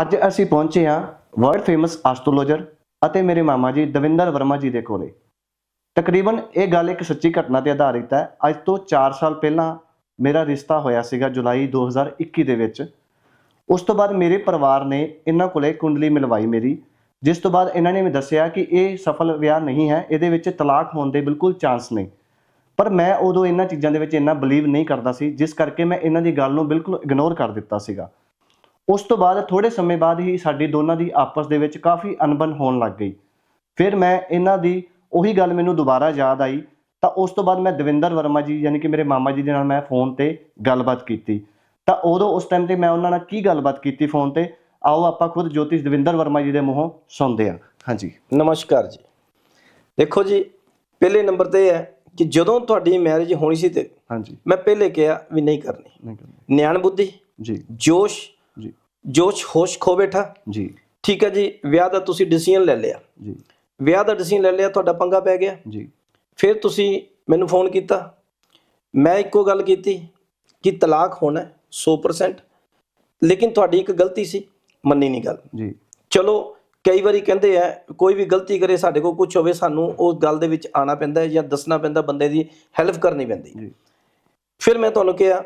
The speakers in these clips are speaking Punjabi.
ਅੱਜ ਅਸੀਂ ਪਹੁੰਚੇ ਹਾਂ ਵਰਲਡ ਫੇਮਸ ਐਸਟ੍ਰੋਲੋਜਰ ਅਤੇ ਮੇਰੇ ਮਾਮਾ ਜੀ ਦਵਿੰਦਰ ਵਰਮਾ ਜੀ ਦੇ ਕੋਲੇ। ਤਕਰੀਬਨ ਇਹ ਗੱਲ ਇੱਕ ਸੱਚੀ ਘਟਨਾ ਤੇ ਆਧਾਰਿਤ ਹੈ। ਅੱਜ ਤੋਂ 4 ਸਾਲ ਪਹਿਲਾਂ ਮੇਰਾ ਰਿਸ਼ਤਾ ਹੋਇਆ ਸੀਗਾ ਜੁਲਾਈ 2021 ਦੇ ਵਿੱਚ। ਉਸ ਤੋਂ ਬਾਅਦ ਮੇਰੇ ਪਰਿਵਾਰ ਨੇ ਇਹਨਾਂ ਕੋਲੇ ਕੁੰਡਲੀ ਮਿਲਵਾਈ ਮੇਰੀ, ਜਿਸ ਤੋਂ ਬਾਅਦ ਇਹਨਾਂ ਨੇ ਮੈਨੂੰ ਦੱਸਿਆ ਕਿ ਇਹ ਸਫਲ ਵਿਆਹ ਨਹੀਂ ਹੈ, ਇਹਦੇ ਵਿੱਚ ਤਲਾਕ ਹੋਣ ਦੇ ਬਿਲਕੁਲ ਚਾਂਸ ਨਹੀਂ ਪਰ ਮੈਂ ਉਦੋਂ ਇਹਨਾਂ ਚੀਜ਼ਾਂ ਦੇ ਵਿੱਚ ਇੰਨਾ ਬਲੀਵ ਨਹੀਂ ਕਰਦਾ ਸੀ, ਜਿਸ ਕਰਕੇ ਮੈਂ ਇਹਨਾਂ ਦੀ ਗੱਲ ਨੂੰ ਬਿਲਕੁਲ ਇਗਨੋਰ ਕਰ ਦਿੱਤਾ ਸੀਗਾ। ਉਸ ਤੋਂ ਬਾਅਦ ਥੋੜੇ ਸਮੇਂ ਬਾਅਦ ਹੀ ਸਾਡੀ ਦੋਨਾਂ ਦੀ ਆਪਸ ਦੇ ਵਿੱਚ ਕਾਫੀ ਅਣਬਣ ਹੋਣ ਲੱਗ ਗਈ। ਫਿਰ ਮੈਂ ਇਹਨਾਂ ਦੀ ਉਹੀ ਗੱਲ ਮੈਨੂੰ ਦੁਬਾਰਾ ਯਾਦ ਆਈ ਤਾਂ ਉਸ ਤੋਂ ਬਾਅਦ ਮੈਂ ਦਵਿੰਦਰ ਵਰਮਾ ਜੀ ਯਾਨੀ ਕਿ ਮੇਰੇ ਮਾਮਾ ਜੀ ਦੇ ਨਾਲ ਮੈਂ ਫੋਨ ਤੇ ਗੱਲਬਾਤ ਕੀਤੀ। ਤਾਂ ਉਦੋਂ ਉਸ ਟਾਈਮ ਤੇ ਮੈਂ ਉਹਨਾਂ ਨਾਲ ਕੀ ਗੱਲਬਾਤ ਕੀਤੀ ਫੋਨ ਤੇ? ਆਓ ਆਪਾਂ ਖੁਦ ਜੋਤਿਸ਼ ਦਵਿੰਦਰ ਵਰਮਾ ਜੀ ਦੇ ਮੂੰਹੋਂ ਸੁਣਦੇ ਹਾਂ। ਹਾਂਜੀ। ਨਮਸਕਾਰ ਜੀ। ਦੇਖੋ ਜੀ ਪਹਿਲੇ ਨੰਬਰ ਤੇ ਹੈ ਕਿ ਜਦੋਂ ਤੁਹਾਡੀ ਮੈਰਿਜ ਹੋਣੀ ਸੀ ਤੇ ਹਾਂਜੀ। ਮੈਂ ਪਹਿਲੇ ਕਿਹਾ ਵੀ ਨਹੀਂ ਕਰਨੀ। ਨਿਆਣ ਬੁੱਧੀ ਜੀ। ਜੋਸ਼ ਜੋਸ਼ ਹੋਸ਼ ਖੋ ਬੈਠਾ। ਜੀ। ਠੀਕ ਹੈ ਜੀ ਵਿਆਹ ਦਾ ਤੁਸੀਂ ਡਿਸੀਜਨ ਲੈ ਲਿਆ। ਜੀ। ਵਿਆਹ ਦਾ ਡਿਸੀਜਨ ਲੈ ਲਿਆ ਤੁਹਾਡਾ ਪੰਗਾ ਪੈ ਗਿਆ। ਜੀ। ਫਿਰ ਤੁਸੀਂ ਮੈਨੂੰ ਫੋਨ ਕੀਤਾ। ਮੈਂ ਇੱਕੋ ਗੱਲ ਕੀਤੀ ਕਿ ਤਲਾਕ ਹੋਣਾ ਹੈ 100% ਲੇਕਿਨ ਤੁਹਾਡੀ ਇੱਕ ਗਲਤੀ ਸੀ ਮੰਨੀ ਨਹੀਂ ਗੱਲ। ਜੀ। ਚਲੋ ਕਈ ਵਾਰੀ ਕਹਿੰਦੇ ਆ ਕੋਈ ਵੀ ਗਲਤੀ ਕਰੇ ਸਾਡੇ ਕੋਲ ਕੁਝ ਹੋਵੇ ਸਾਨੂੰ ਉਸ ਗੱਲ ਦੇ ਵਿੱਚ ਆਣਾ ਪੈਂਦਾ ਹੈ ਜਾਂ ਦੱਸਣਾ ਪੈਂਦਾ ਬੰਦੇ ਦੀ ਹੈਲਪ ਕਰਨੀ ਪੈਂਦੀ। ਜੀ। ਫਿਰ ਮੈਂ ਤੁਹਾਨੂੰ ਕਿਹਾ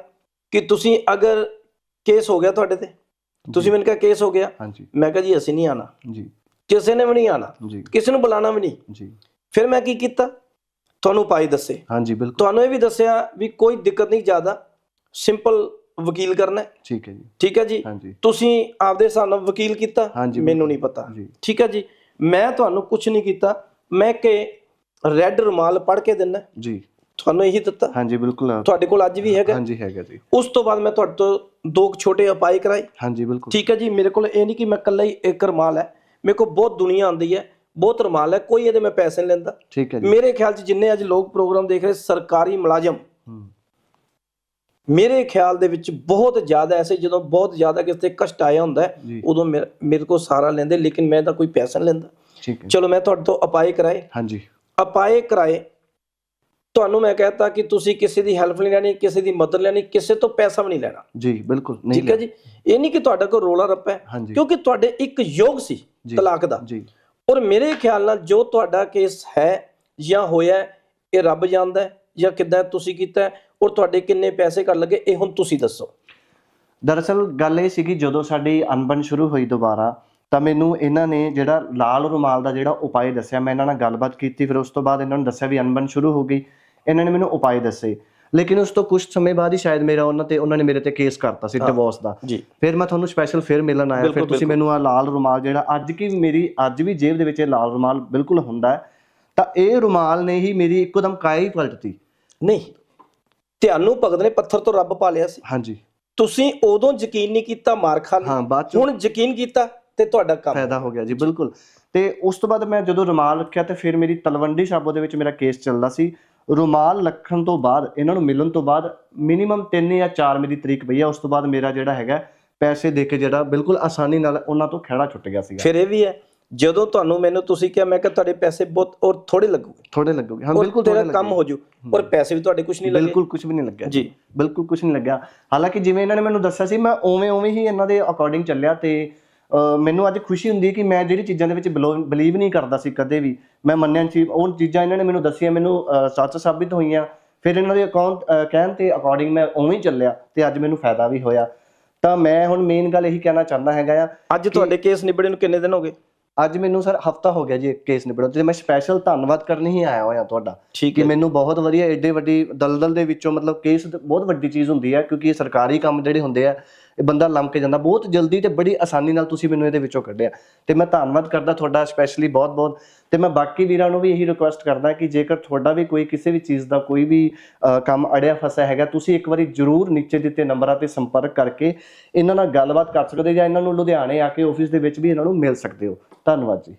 ਕਿ ਤੁਸੀਂ ਅਗਰ ਕੇਸ ਹੋ ਗਿਆ ਤੁਹਾਡੇ ਤੇ ਤੁਸੀਂ ਮੈਨੂੰ ਕਿਹਾ ਕੇਸ ਹੋ ਗਿਆ। ਹਾਂਜੀ। ਮੈਂ ਕਿਹਾ ਜੀ ਅਸੀਂ ਨਹੀਂ ਆਣਾ ਜੀ। ਕਿਸੇ ਨੇ ਵੀ ਨਹੀਂ ਆਣਾ ਜੀ। ਕਿਸੇ ਨੂੰ ਬੁਲਾਣਾ ਵੀ ਨਹੀਂ। ਜੀ। ਫਿਰ ਮੈਂ ਕੀ ਕੀਤਾ? ਤੁਹਾਨੂੰ ਉਪਾਅ ਦੱਸੇ। ਹਾਂਜੀ ਬਿਲਕੁਲ। ਤੁਹਾਨੂੰ ਇਹ ਵੀ ਦੱਸਿਆ ਵੀ ਕੋਈ ਦਿੱਕਤ ਨਹੀਂ ਜ਼ਿਆਦਾ ਸਿੰਪਲ ਵਕੀਲ ਕਰਨਾ ਠੀਕ ਹੈ ਜੀ। ਠੀਕ ਹੈ ਜੀ? ਤੁਸੀਂ ਆਪਦੇ ਹਿਸਾਬ ਨਾਲ ਵਕੀਲ ਕੀਤਾ। ਮੈਨੂੰ। ਨਹੀਂ ਪਤਾ। ਠੀਕ ਹੈ ਜੀ? ਮੈਂ ਤੁਹਾਨੂੰ ਕੁਝ ਨਹੀਂ ਕੀਤਾ। ਮੈਂ ਕਿ ਰੈੱਡ ਰੁਮਾਲ ਪੜ ਕੇ ਦਿੰਨਾ ਜੀ। ਤੁਹਾਨੂੰ ਇਹੀ ਦਿੱਤਾ? ਹਾਂਜੀ ਬਿਲਕੁਲ ਤੁਹਾਡੇ ਕੋਲ ਅੱਜ ਵੀ ਹੈਗਾ? ਹਾਂਜੀ ਹੈਗਾ ਜੀ। ਉਸ ਤੋਂ ਬਾਅਦ ਮੈਂ ਤੁਹਾਡੇ ਤੋਂ ਦੋ ਕੁ ਛੋਟੇ ਉਪਾਅ ਕਰਾਏ। ਹਾਂਜੀ ਬਿਲਕੁਲ। ਠੀਕ ਹੈ ਜੀ ਮੇਰੇ ਕੋਲ ਇਹ ਨਹੀਂ ਕਿ ਮੈਂ ਇਕੱਲਾ ਹੀ ਇੱਕ ਰੁਮਾਲ ਹੈ। ਮੇਰੇ ਕੋਲ ਬਹੁਤ ਦੁਨੀਆ ਆਉਂਦੀ ਹੈ ਬਹੁਤ ਰੁਮਾਲ ਹੈ ਕੋਈ ਇਹਦੇ ਮੈਂ ਪੈਸੇ ਨਹੀਂ ਲੈਂਦਾ। ਠੀਕ ਹੈ ਜੀ। ਮੇਰੇ ਖਿਆਲ 'ਚ ਜਿੰਨੇ ਅੱਜ ਲੋਕ ਪ੍ਰੋਗਰਾਮ ਦੇਖ ਰਹੇ ਸਰਕਾਰੀ ਮੁਲਾਜ਼ਮ। ਹੂੰ, ਮੇਰੇ ਖਿਆਲ ਦੇ ਵਿੱਚ ਬਹੁਤ ਜ਼ਿਆਦਾ ਐਸੇ ਜਦੋਂ ਬਹੁਤ ਜ਼ਿਆਦਾ ਕਿਸੇ ਤੇ ਕਸ਼ਟ ਆਇਆ ਹੁੰਦਾ ਹੈ ਜੀ। ਉਦੋਂ ਮੇਰੇ ਮੇਰੇ ਕੋਲ ਸਾਰਾ ਲੈਂਦੇ ਲੇਕਿਨ ਮੈਂ ਤਾਂ ਕੋਈ ਪੈਸਾ ਨਹੀਂ ਲੈਂਦਾ। ਠੀਕ ਹੈ। ਚਲੋ ਮੈਂ ਤੁਹਾਡੇ ਤੋਂ ਉਪਾਅ ਕਰਾਏ। ਹਾਂਜੀ। ਉਪਾਅ ਕਰਾਏ ਤੁਹਾਨੂੰ ਮੈਂ ਕਹਤਾ ਕਿ ਤੁਸੀਂ ਕਿਸੇ ਦੀ ਹੈਲਪ ਨਹੀਂ ਲੈਣੀ ਕਿਸੇ ਦੀ ਮਦਦ ਲੈਣੀ ਕਿਸੇ ਤੋਂ ਪੈਸਾ ਵੀ ਨਹੀਂ ਲੈਣਾ। ਜੀ ਬਿਲਕੁਲ ਨਹੀਂ ਠੀਕ ਹੈ ਜੀ? ਇਹ ਨਹੀਂ ਕਿ ਤੁਹਾਡਾ ਕੋਈ ਰੋਲਾ ਰੱਪਾ ਹੈ ਕਿਉਂਕਿ ਤੁਹਾਡੇ ਇੱਕ ਯੋਗ ਸੀ। ਤਲਾਕ ਦਾ। ਜੀ। ਔਰ ਮੇਰੇ ਖਿਆਲ ਨਾਲ ਜੋ ਤੁਹਾਡਾ ਕੇਸ ਹੈ ਜਾਂ ਹੋਇਆ ਇਹ ਰੱਬ ਜਾਣਦਾ ਹੈ ਜਾਂ ਕਿੱਦਾਂ ਤੁਸੀਂ ਕੀਤਾ ਔਰ ਤੁਹਾਡੇ ਕਿੰਨੇ ਪੈਸੇ ਕਰ ਲੱਗੇ ਇਹ ਹੁਣ ਤੁਸੀਂ ਦੱਸੋ। ਦਰਅਸਲ ਗੱਲ ਇਹ ਸੀਗੀ ਜਦੋਂ ਸਾਡੀ ਅਣਬਣ ਸ਼ੁਰੂ ਹੋਈ ਦੁਬਾਰਾ ਤਾਂ ਮੈਨੂੰ ਇਹਨਾਂ ਨੇ ਜਿਹੜਾ ਲਾਲ ਰੁਮਾਲ ਦਾ ਜਿਹੜਾ ਉਪਾਅ ਦੱਸਿਆ ਮੈਂ ਇਹਨਾਂ ਨਾਲ ਗੱਲਬਾਤ ਕੀਤੀ ਫਿਰ ਉਸ ਤੋਂ ਬਾਅਦ ਇਹਨਾਂ ਨੂੰ ਦੱਸਿਆ ਵੀ ਅਣਬਣ ਸ਼ੁਰੂ ਹੋ ਗਈ। ਇਹਨਾਂ ਨੇ ਮੈਨੂੰ ਉਪਾਅ ਦੱਸੇ। ਲੇਕਿਨ ਉਸ ਤੋਂ ਕੁਝ ਸਮੇਂ ਬਾਅਦ ਹੀ ਸ਼ਾਇਦ ਮੇਰਾ ਉਹਨਾਂ ਤੇ ਉਹਨਾਂ ਨੇ ਮੇਰੇ ਤੇ ਕੇਸ ਕਰਤਾ ਸੀ ਡਿਵੋਰਸ ਦਾ। ਫਿਰ ਮੈਂ ਤੁਹਾਨੂੰ ਸਪੈਸ਼ਲ ਫਿਰ ਮਿਲਣ ਆਇਆ। ਫਿਰ ਤੁਸੀਂ ਮੈਨੂੰ ਆ ਲਾਲ ਰੁਮਾਲ ਜਿਹੜਾ ਅੱਜ ਕੀ ਮੇਰੀ ਅੱਜ ਵੀ ਜੇਬ ਦੇ ਵਿੱਚ ਇਹ ਲਾਲ ਰੁਮਾਲ ਬਿਲਕੁਲ ਹੁੰਦਾ ਹੈ ਤਾਂ ਇਹ ਰੁਮਾਲ ਨੇ ਹੀ ਮੇਰੀ ਇੱਕਦਮ ਕਾਇਆ ਪਲਟਤੀ। ਨਹੀਂ ਤੁਹਾਨੂੰ ਭਗਤ ਨੇ ਪੱਥਰ ਤੋਂ ਰੱਬ ਪਾ ਲਿਆ ਸੀ। ਹਾਂਜੀ। ਤੁਸੀਂ ਉਦੋਂ ਯਕੀਨ ਨਹੀਂ ਕੀਤਾ ਮਾਰ ਖਾ ਹਾਂ ਬਾਅਦ ਹੁਣ ਯਕੀਨ ਕੀਤਾ ਤੇ ਤੁਹਾਡਾ ਕੰਮ। ਫਾਇਦਾ ਹੋ ਗਿਆ ਜੀ ਬਿਲਕੁਲ। ਤੇ ਉਸ ਤੋਂ ਬਾਅਦ ਮੈਂ ਜਦੋਂ ਰੁਮਾਲ ਰੱਖਿਆ ਤੇ ਫਿਰ ਮੇਰੀ ਤਲਵੰਡੀ ਸਾਬੋ ਦੇ ਵਿੱਚ ਮੇਰਾ ਕੇਸ ਚੱਲਦਾ ਸੀ। ਰੁਮਾਲ ਲੱਖਣ ਤੋਂ ਬਾਅਦ ਇਹਨਾਂ ਨੂੰ ਮਿਲਣ ਤੋਂ ਬਾਅਦ ਮਿਨੀਮਮ 3 ਜਾਂ 4 ਮੇਰੀ ਤਰੀਕ ਪਈ ਆ ਉਸ ਤੋਂ ਬਾਅਦ ਮੇਰਾ ਜਿਹੜਾ ਹੈਗਾ ਪੈਸੇ ਦੇ ਕੇ ਜਿਹੜਾ ਬਿਲਕੁਲ ਆਸਾਨੀ ਨਾਲ ਉਹਨਾਂ ਤੋਂ ਖਹਿੜਾ ਛੁੱਟ ਗਿਆ ਸੀਗਾ। ਫਿਰ ਇਹ ਵੀ ਹੈ ਜਦੋਂ ਤੁਹਾਨੂੰ ਮੈਨੂੰ ਤੁਸੀਂ ਕਿਹਾ ਮੈਂ ਕਿਹਾ ਤੁਹਾਡੇ ਪੈਸੇ ਬਹੁਤ ਔਰ ਥੋੜੇ ਲੱਗੂਗੇ। ਥੋੜੇ ਲੱਗੂਗੇ ਹਾਂ ਬਿਲਕੁਲ ਥੋੜੇ ਕੰਮ ਹੋ ਜੂ ਔਰ ਪੈਸੇ ਵੀ ਤੁਹਾਡੇ ਕੁਝ ਨਹੀਂ ਲੱਗੇ। ਬਿਲਕੁਲ ਕੁਝ ਵੀ ਨਹੀਂ ਲੱਗਿਆ ਜੀ। ਬਿਲਕੁਲ ਕੁਝ ਨਹੀਂ ਲੱਗਿਆ। ਹਾਲਾਂਕਿ ਜਿਵੇਂ ਇਹਨਾਂ ਨੇ ਮੈਨੂੰ ਦੱਸਿਆ ਸੀ ਮੈਂ ਉਵੇਂ ਉਵੇਂ ਹੀ ਇਹਨਾਂ ਦੇ ਅਕੋਰਡਿੰਗ ਚੱਲਿਆ ਤੇ ਮੈਨੂੰ ਅੱਜ ਖੁਸ਼ੀ ਹੁੰਦੀ ਹੈ ਕਿ ਮੈਂ ਜਿਹੜੀ ਚੀਜ਼ਾਂ ਦੇ ਵਿੱਚ ਬਲੀਵ ਨਹੀਂ ਕਰਦਾ ਸੀ ਕਦੇ ਵੀ ਮੈਂ ਮੰਨਿਆ ਸੀ। ਉਹ ਚੀਜ਼ਾਂ ਇਹਨਾਂ ਨੇ ਮੈਨੂੰ ਦੱਸੀਆਂ ਮੈਨੂੰ ਸੱਚ ਸਾਬਿਤ ਹੋਈਆਂ। ਫਿਰ ਇਹਨਾਂ ਦੇ ਅਕਾਊਂਟ ਕਹਿਣ ਤੇ ਅਕੋਰਡਿੰਗ ਮੈਂ ਉਵੇਂ ਹੀ ਚੱਲਿਆ ਤੇ ਅੱਜ ਮੈਨੂੰ ਫਾਇਦਾ ਵੀ ਹੋਇਆ। ਤਾਂ ਮੈਂ ਹੁਣ ਮੇਨ ਗੱਲ ਇਹੀ ਕਹਿਣਾ ਚਾਹੁੰਦਾ ਹੈਗਾ ਆ ਅੱਜ ਤੁਹਾਡੇ ਕੇਸ ਨਿਬੜੇ ਨੂੰ ਕਿੰਨੇ ਦਿਨ ਹੋ ਗਏ? ਅੱਜ ਮੈਨੂੰ ਸਰ ਹਫਤਾ ਹੋ ਗਿਆ ਜੀ ਕੇਸ ਨਿਬੜਨ ਤੇ ਮੈਂ ਸਪੈਸ਼ਲ ਧੰਨਵਾਦ ਕਰਨ ਹੀ ਆਇਆ ਹੋਇਆ ਤੁਹਾਡਾ ਠੀਕ ਹੈ। ਮੈਨੂੰ ਬਹੁਤ ਵਧੀਆ ਏਡੇ ਵੱਡੀ ਦਲਦਲ ਦੇ ਵਿੱਚੋਂ ਮਤਲਬ ਕੇਸ ਬਹੁਤ ਵੱਡੀ ਚੀਜ਼ ਹੁੰਦੀ ਹੈ ਕਿਉਂਕਿ ਇਹ ਸਰਕਾਰੀ ਕੰਮ ਜਿਹੜੇ ਹੁੰਦੇ ਆ ਇਹ ਬੰਦਾ ਲੰਮ ਕੇ ਜਾਂਦਾ ਬਹੁਤ ਜਲਦੀ ਤੇ ਬੜੀ ਆਸਾਨੀ ਨਾਲ ਤੁਸੀਂ ਮੈਨੂੰ ਇਹਦੇ ਵਿੱਚੋਂ ਕੱਢਿਆ। ਤੇ ਮੈਂ ਧੰਨਵਾਦ ਕਰਦਾ ਤੁਹਾਡਾ ਸਪੈਸ਼ਲੀ ਬਹੁਤ ਬਹੁਤ ਤੇ ਮੈਂ ਬਾਕੀ ਵੀਰਾਂ ਨੂੰ ਵੀ ਇਹੀ ਰਿਕੁਐਸਟ ਕਰਦਾ ਕਿ ਜੇਕਰ ਤੁਹਾਡਾ ਵੀ ਕੋਈ ਕਿਸੇ ਵੀ ਚੀਜ਼ ਦਾ ਕੋਈ ਵੀ ਕੰਮ ਅੜਿਆ ਫਸਿਆ ਹੈਗਾ ਤੁਸੀਂ ਇੱਕ ਵਾਰੀ ਜਰੂਰ ਨੀਚੇ ਦਿੱਤੇ ਨੰਬਰਾਂ ਤੇ ਸੰਪਰਕ ਕਰਕੇ ਇਹਨਾਂ ਨਾਲ ਗੱਲਬਾਤ ਕਰ ਸਕਦੇ ਜਾਂ ਇਹਨਾਂ ਨੂੰ ਲੁਧਿਆਣੇ ਆ ਕੇ ਆਫਿਸ ਦੇ ਵਿੱਚ ਵੀ ਇਹਨਾਂ ਨੂੰ ਮਿਲ ਸਕਦੇ ਹੋ। ਧੰਨਵਾਦ ਜੀ।